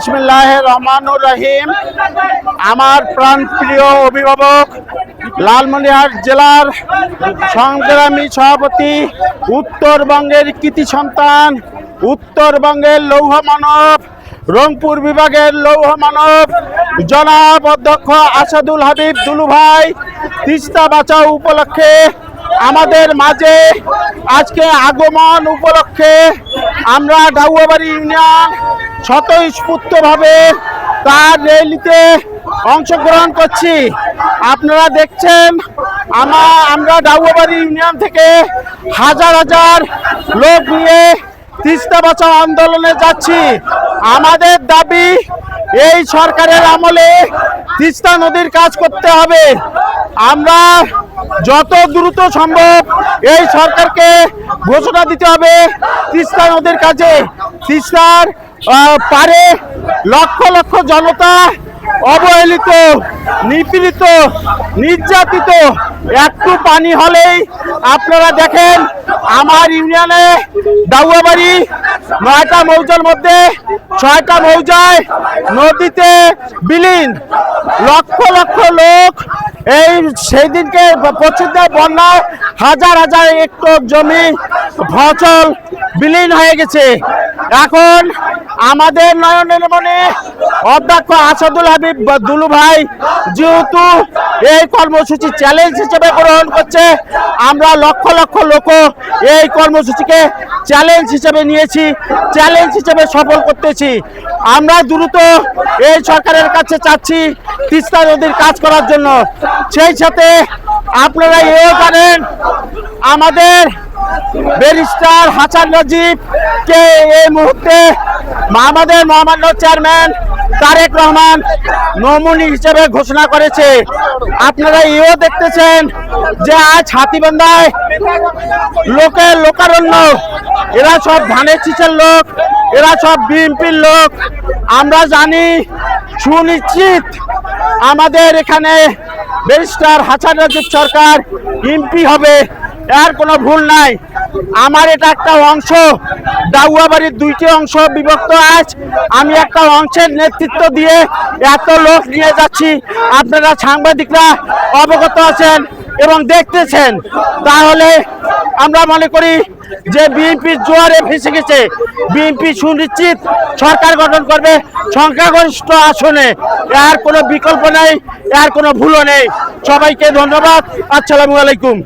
বিসমিল্লাহ রহিম। আমার প্রাণপ্রিয় অভিভাবক, লালমনিরহাট জেলার সংগ্রামী সভাপতি, উত্তরবঙ্গের কৃতি সন্তান, উত্তরবঙ্গের লৌহ মানব, রংপুর বিভাগের লৌহ মানব, জনাব অধ্যক্ষ আসাদুল হাবিব দুলু ভাই, তিস্তা বাঁচাও উপলক্ষে আমাদের মাঝে আজকে আগমন উপলক্ষে আমরা ডাউয়াবাড়ি ইউনিয়ন স্বতঃস্ফূর্তভাবে তার র্যালিতে অংশগ্রহণ করছি। আপনারা দেখছেন আমা আমরা ডাউয়াবাড়ি ইউনিয়ন থেকে হাজার হাজার লোক নিয়ে তিস্তা বাঁচাও আন্দোলনে যাচ্ছি। আমাদের দাবি, এই সরকারের আমলে তিস্তা নদীর কাজ করতে হবে। আমরা যত দ্রুত সম্ভব এই সরকারকে ঘোষণা দিতে হবে তিস্তা নদীর কাজে। তিস্তার পারে লক্ষ লক্ষ জনতা অবহেলিত, নিপীড়িত, নির্যাতিত। একটু পানি হলেই আপনারা দেখেন, আমার ইউনিয়নে দাউয়াবাড়ি নয়টা মৌজার মধ্যে ছয়টা মৌজায় নদীতে বিলীন। লক্ষ লক্ষ লোক এই সেই দিনকে প্রচুর বন্যায় হাজার হাজার একর জমি ফসল বিলীন হয়ে গেছে। এখন আমাদের নয়নের মনে অধ্যক্ষ আসাদুল হাবিব দুলু ভাই যেহেতু এই কর্মসূচি চ্যালেঞ্জ হিসেবে গ্রহণ করছে, আমরা লক্ষ লক্ষ লোক এই কর্মসূচিকে চ্যালেঞ্জ হিসেবে নিয়েছি চ্যালেঞ্জ হিসেবে সফল করতেছি। আমরা দ্রুত এই সরকারের কাছে চাচ্ছি তিস্তা নদীর কাজ করার জন্য। সেই সাথে আপনারা এও জানেন, আমাদের ব্যারিস্টার হাসান রাজীব কে এই মুহূর্তে আমাদের মহামান্য চেয়ারম্যান তারেক রহমান নমুনি হিসেবে ঘোষণা করেছে। আপনারা এও দেখতেছেন যে আজ হাতিবান্ধায় লোকের লোকারণ্য। এরা সব ধানের চিচের লোক, এরা সব বিএনপির লোক। আমরা জানি, সুনিশ্চিত আমাদের এখানে ব্যারিস্টার হাসান রাজীব সরকার এমপি হবে। এর কোনো ভুল নাই। আমার এটা একটা অংশ। দাউয়াবাড়ির দুইটি অংশ বিভক্ত আজ। আমি একটা অংশের নেতৃত্ব দিয়ে এত লোক নিয়ে যাচ্ছি। আপনারা সাংবাদিকরা অবগত আছেন এবং দেখতেছেন। তাহলে আমরা মনে করি যে বিএনপির জোয়ারে ফেসে গেছে। বিএনপি সুনিশ্চিত সরকার গঠন করবে। সংখ্যাগরিষ্ঠ আসনে এর কোনো বিকল্প নেই এর কোনো ভুলও নেই। সবাইকে ধন্যবাদ। আসসালামু আলাইকুম।